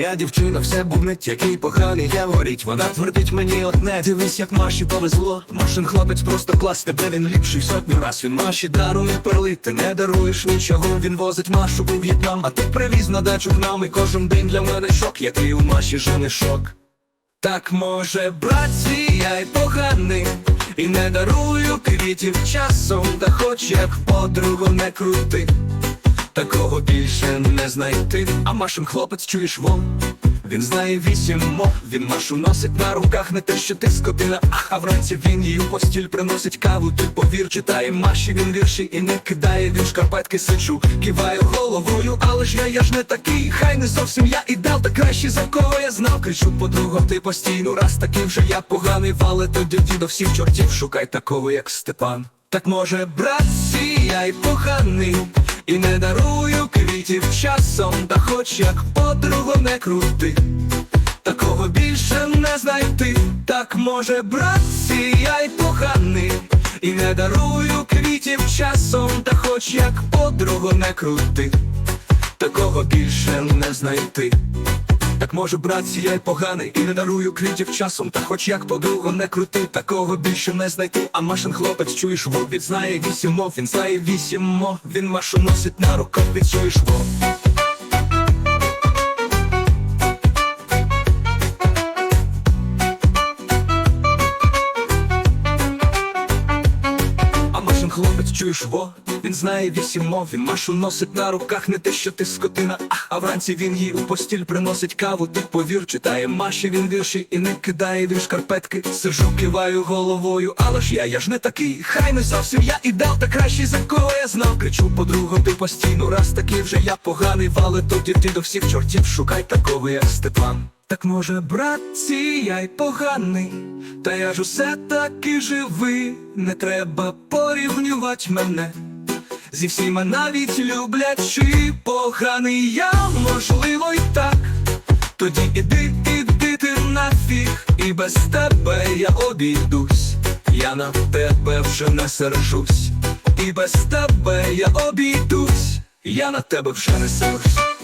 Моя дівчина все бубнить, який поганий я горіть. Вона твердить мені одне, дивись, як Маші повезло. Машин хлопець просто клас, тебе він ліпший сотню раз. Він Маші дарує перли, ти не даруєш нічого. Він возить Машу у В'єтнам, а ти привіз на дачу к нам. І кожен день для мене шок, який у Маші женишок. Так може, братці, я й поганий, і не дарую квітів часом, та хоч як подругу не крути, такого більше не знайти. А Машин хлопець чуєш вон. Він знає вісім мов, він машу носить на руках, не те, що ти скотина, а вранці він їй у постіль приносить каву, ти повір, читає Маші він вірші і не кидає, він шкарпетки сичу, киваю головою, але ж я, я ж не такий, хай не зовсім я ідеал, та краще за кого я знав, кричу подругам, ти постійно раз такий вже я поганий, вале тоді до всіх чортів, шукай такого, як Степан. Так може, братці, я й поганий, і не дарую квітів часом, та хоч як подругу не крути, такого більше не знайти. Так може, братці, я й поганий, і не дарую квітів часом, та хоч як подругу не крути, такого більше не знайти. Так може, братці, я й поганий, і не дарую квітів часом, та хоч як подругу не крути, такого більше не знайти. А Машин хлопець, чуєш, вов, знає вісім мов, він знає вісім мов, він Машу носить на руках, чуєш вов. Чуєш во, він знає вісім мов, він Машу носить на руках, не те, що ти скотина, а вранці він їй у постіль приносить каву, ти повір, читає Маші він вірші і не кидає він шкарпетки. Сижу, киваю головою, але ж я, я ж не такий, хай не зовсім я ідеал, та кращий за кого я знав. Кричу подругу, ти постійно, раз такий вже я поганий, вале тоді ти до всіх чортів, шукай такого, як Степан. Так може, братці, я й поганий, та я ж усе таки живий, не треба порівнювати мене. Зі всіма навіть люблячи поганий я, можливо, й так. Тоді іди, іди ти нафіг, і без тебе я обійдусь. Я на тебе вже не сержусь, і без тебе я обійдусь, я на тебе вже не сержусь.